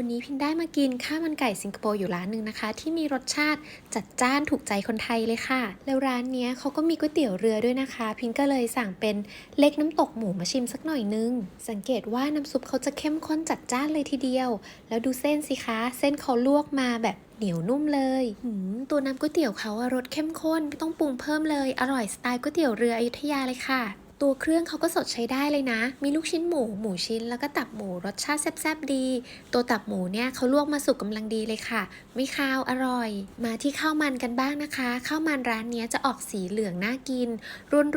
วันนี้พินได้มากินข้าวมันไก่สิงคโปร์อยู่ร้านหนึ่งนะคะ ที่มีรสชาติจัดจ้านถูกใจคนไทยเลยค่ะ แล้วร้านเนี้ยเขาก็มีก๋วยเตี๋ยวเรือด้วยนะคะ พินก็เลยสั่งเป็นเล็กน้ำตกหมูมาชิมสักหน่อยนึง สังเกตว่าน้ำซุปเขาจะเข้มข้นจัดจ้านเลยทีเดียว แล้วดูเส้นสิคะ เส้นเขาลวกมาแบบเหนียวนุ่มเลยหืมตัวน้ำก๋วยเตี๋ยวเขาอะรสเข้มข้นไม่ต้องปรุงเพิ่มเลย อร่อยสไตล์ก๋วยเตี๋ยวเรืออยุธยาเลยค่ะ ตัวเครื่องเขาก็สดใช้ได้เลยนะ มีลูกชิ้นหมู หมูชิ้น แล้วก็ตับหมูรสชาติแซ่บๆดี ตัวตับหมูเนี่ยเขาลวกมาสุกกำลังดีเลยค่ะ ไม่คาวอร่อย มาที่ข้าวมันกันบ้างนะคะข้าวมันร้านนี้จะออกสีเหลืองน่ากิน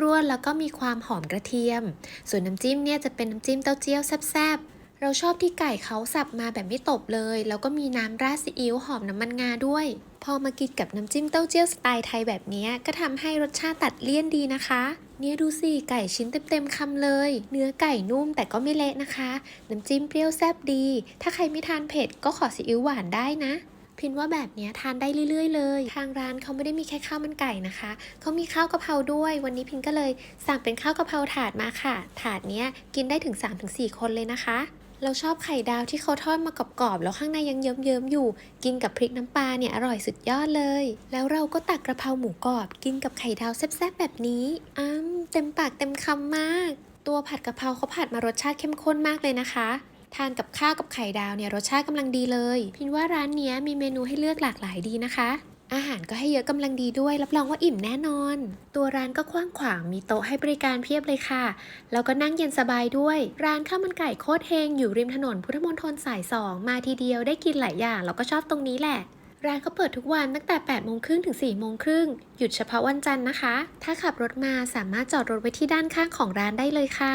ร่วนๆแล้วก็มีความหอมกระเทียม ส่วนน้ำจิ้มเนี่ยจะเป็นน้ำจิ้มเต้าเจี้ยวแซ่บๆ เราชอบที่ไก่เขาสับมาแบบไม่ตบเลย แล้วก็มีน้ำราดซีอิ๊วหอมน้ำมันงาด้วย พอมากินกับน้ำจิ้มเต้าเจี้ยวสไตล์ไทยแบบนี้ก็ทำให้รสชาติตัดเลี่ยนดีนะคะ เนี่ยดูสิไก่ชิ้นเต็มๆคำเลย เนื้อไก่นุ่มแต่ก็ไม่เละนะคะ น้ำจิ้มเปรี้ยวแซ่บดี ถ้าใครไม่ทานเผ็ดก็ขอซีอิ๊วหวานได้นะพินว่าแบบนี้ทานได้เรื่อย ๆ เลย ทางร้านเขาไม่ได้มีแค่ข้าวมันไก่นะคะ เขามีข้าวกะเพราด้วย วันนี้พินก็เลยสั่งเป็นข้าวกะเพราถาดมาค่ะ ถาดนี้กินได้ถึง 3-4 คนเลยนะคะ เราชอบไข่ดาวที่เขาทอดมากรอบๆ แล้วข้างในยังเยิ้มๆอยู่ กินกับพริกน้ำปลาเนี่ยอร่อยสุดยอดเลย แล้วเราก็ตักกระเพราหมูกรอบ กินกับไข่ดาวแซ่บๆแบบนี้อ้าเต็มปากเต็มคำมาก ตัวผัดกะเพราเขาผัดมารสชาติเข้มข้นมากเลยนะคะทานกับข้าวกับไข่ดาวเนี่ยรสชาติกำลังดีเลย พินว่าร้านเนี้ยมีเมนูให้เลือกหลากหลายดีนะคะ อาหารก็ให้เยอะกำลังดีด้วย รับรองว่าอิ่มแน่นอน ตัวร้านก็กว้างขวางมีโต๊ะให้บริการเพียบเลยค่ะ แล้วก็นั่งเย็นสบายด้วย ร้านข้าวมันไก่โคตรเฮงอยู่ริมถนนพุทธมณฑลสายสองมาทีเดียวได้กินหลายอย่างแล้วก็ชอบตรงนี้แหละร้านเขาเปิดทุกวันตั้งแต่ 8 โมงครึ่งถึง 4 โมงครึ่ง หยุดเฉพาะวันจันทร์นะคะ ถ้าขับรถมาสามารถจอดรถไว้ที่ด้านข้างของร้านได้เลยค่ะ